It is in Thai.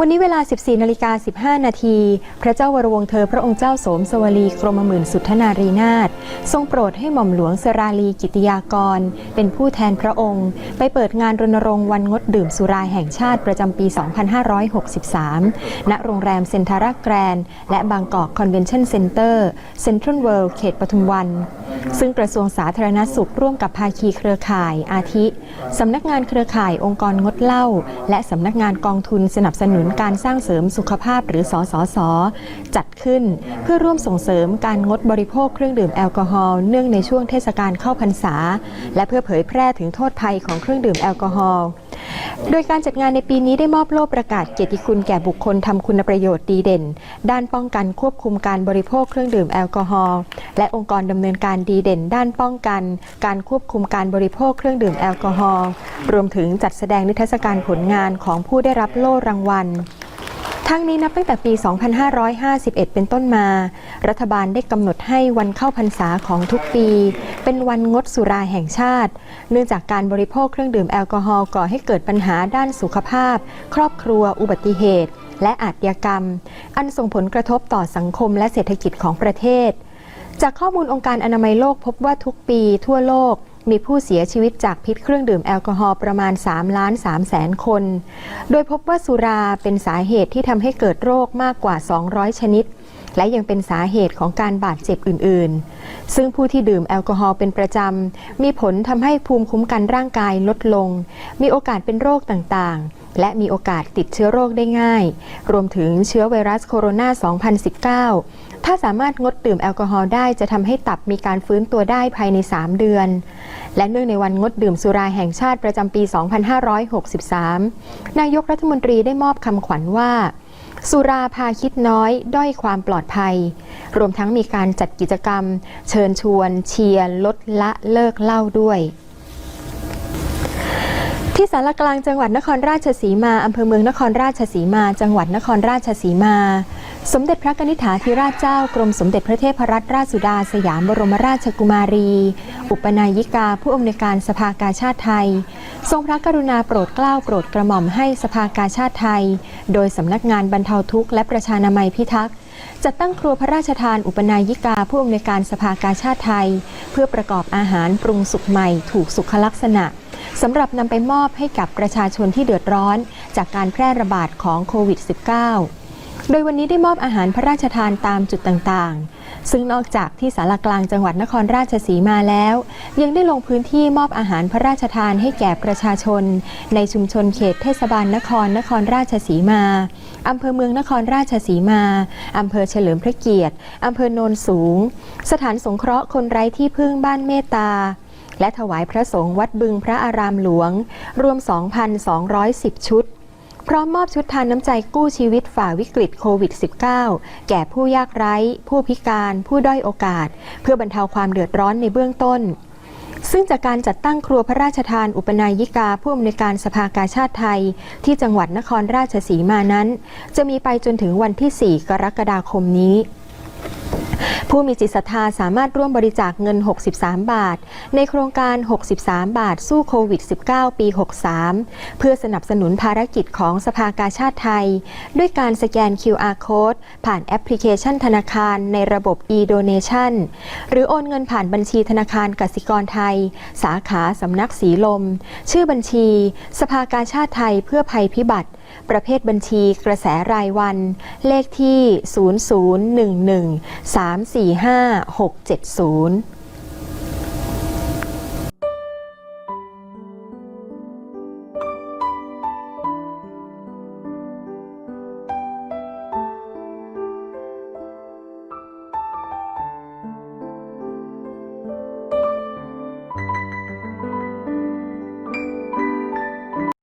วันนี้เวลา 14นาฬิกา15 นาที พระเจ้าวรวงเธอพระองค์เจ้าโสมสวลีกรมหมื่นสุทธนารีนาถทรงโปรดให้หม่อมหลวงสราลีกิติยากร เป็นผู้แทนพระองค์ ไปเปิดงานรณรงค์วันงดดื่มสุราแห่งชาติประจำปี 2563 ณ โรงแรมเซ็นทาราแกรนด์และบางกอกคอนเวนชั่นเซ็นเตอร์เซ็นทรัลเวิลด์เขตปทุมวัน ซึ่งกระทรวงสาธารณสุขร่วมกับภาคีเครือข่ายอาทิสำนักงานเครือข่ายองค์กรงดเหล้าและสำนักงานกองทุนสนับสนุนนการสร้างเสริมสุขภาพหรือสสส จัดขึ้น เพื่อร่วมส่งเสริมการงดบริโภคเครื่องดื่มแอลกอฮอล์เนื่องในช่วงเทศกาลเข้าพรรษา และเพื่อเผยแพร่ถึงโทษภัยของเครื่องดื่มแอลกอฮอล์ โดยการจัดงานในปีนี้ได้มอบโล่ประกาศเกียรติคุณแก่บุคคลทำคุณประโยชน์ดีเด่น ด้านป้องกันควบคุมการบริโภคเครื่องดื่มแอลกอฮอล์และองค์กรดำเนินการดีเด่น ด้านป้องกัน การควบคุมการบริโภคเครื่องดื่มแอลกอฮอล์รวมถึงจัดแสดงนิทรรศการผลงานของผู้ได้รับโล่รางวัล ทั้งนี้นับตั้งแต่ปี 2551 เป็นต้นมา รัฐบาลได้กำหนดให้วันเข้าพรรษาของทุกปี เป็นวันงดสุราแห่งชาติ เนื่องจากการบริโภคเครื่องดื่มแอลกอฮอล์ก่อให้เกิดปัญหาด้านสุขภาพ ครอบครัว อุบัติเหตุ และอาชญากรรม อันส่งผลกระทบต่อสังคมและเศรษฐกิจของประเทศ จากข้อมูลองค์การอนามัยโลกพบว่าทุกปีทั่วโลก มีผู้เสียชีวิตจากพิษเครื่องดื่มแอลกอฮอล์ประมาณ 3 ล้าน3แสนคน โดยพบว่าสุราเป็นสาเหตุที่ทำให้เกิดโรคมากกว่า 200 ชนิด และยังเป็นสาเหตุของการบาดเจ็บอื่น ๆ ซึ่งผู้ที่ดื่มแอลกอฮอล์เป็นประจำ มีผลทำให้ภูมิคุ้มกันร่างกายลดลง มีโอกาสเป็นโรคต่างๆและมีโอกาสติดเชื้อโรคได้ง่าย รวมถึงเชื้อไวรัสโคโรนา 2019 ถ้าสามารถงดดื่มแอลกอฮอล์ได้จะทำให้ตับมีการฟื้นตัวได้ภายใน 3 เดือน และเนื่องในวันงดดื่มสุราแห่งชาติประจำปี 2563 นายกรัฐมนตรีได้มอบคำขวัญว่า สุราพาคิดน้อย ด้อยความปลอดภัย รวมทั้งมีการจัดกิจกรรม เชิญชวน เชียร์ลดละเลิกเหล้าด้วยที่สารกลางจังหวัดนครราชสีมา อำเภอเมืองนครราชสีมา จังหวัดนครราชสีมา สมเด็จพระกนิษฐาธิราชเจ้ากรมสมเด็จพระเทพรัตนราชสุดาสยามบรมราชกุมารี อุปนายิกาผู้อำนวยการสภากาชาติไทย ทรงพระกรุณาโปรดเกล้าโปรดกระหม่อมให้สภากาชาติไทย โดยสำนักงานบรรเทาทุกข์และประชานามัยพิทักษ์จัดตั้งครัวพระราชทานอุปนายิกาผู้อำนวยการสภากาชาติไทย เพื่อประกอบอาหารปรุงสุกใหม่ถูกสุขลักษณะสำหรับนำไปมอบให้กับประชาชนที่เดือดร้อน จากการแพร่ระบาดของโควิด -19 โดยวันนี้ได้มอบอาหารพระราชทานตามจุดต่างๆ ซึ่งนอกจากที่สารกลางจังหวัดนครราชสีมาแล้ว ยังได้ลงพื้นที่มอบอาหารพระราชทานให้แก่ประชาชน ในชุมชนเขตเทศบาลนครนครราชสีมา อำเภอเมืองนครราชสีมา อำเภอเฉลิมพระเกียรติ อำเภอโนนสูง สถานสงเคราะห์คนไร้ที่พึ่งบ้านเมตตาและถวายพระสงฆ์วัดบึงพระอารามหลวง รวม 2,210 ชุด พร้อมมอบชุดทานน้ำใจกู้ชีวิตฝ่าวิกฤตโควิด -19 แก่ผู้ยากไร้ ผู้พิการ ผู้ด้อยโอกาส เพื่อบรรเทาความเดือดร้อนในเบื้องต้น ซึ่งจากการจัดตั้งครัวพระราชทานอุปนายิกาผู้อำนวยการสภากาชาติไทย ที่จังหวัดนครราชสีมานั้น จะมีไปจนถึงวันที่ 4 กรกฎาคมนี้ ผู้มีจิตศรัทธาสามารถร่วมบริจาคเงิน 63 บาท ในโครงการ 63 บาท สู้โควิด -19 ปี 63 เพื่อสนับสนุนภารกิจของสภากาชาติไทย ด้วยการสแกน QR Code ผ่านแอปพลิเคชันธนาคารในระบบ e-donation หรือโอนเงินผ่านบัญชีธนาคารกสิกรไทย สาขาสำนักสีลม ชื่อบัญชี สภากาชาติไทยเพื่อภัยพิบัติ ประเภทบัญชีกระแสรายวัน เลขที่ 0011 345 670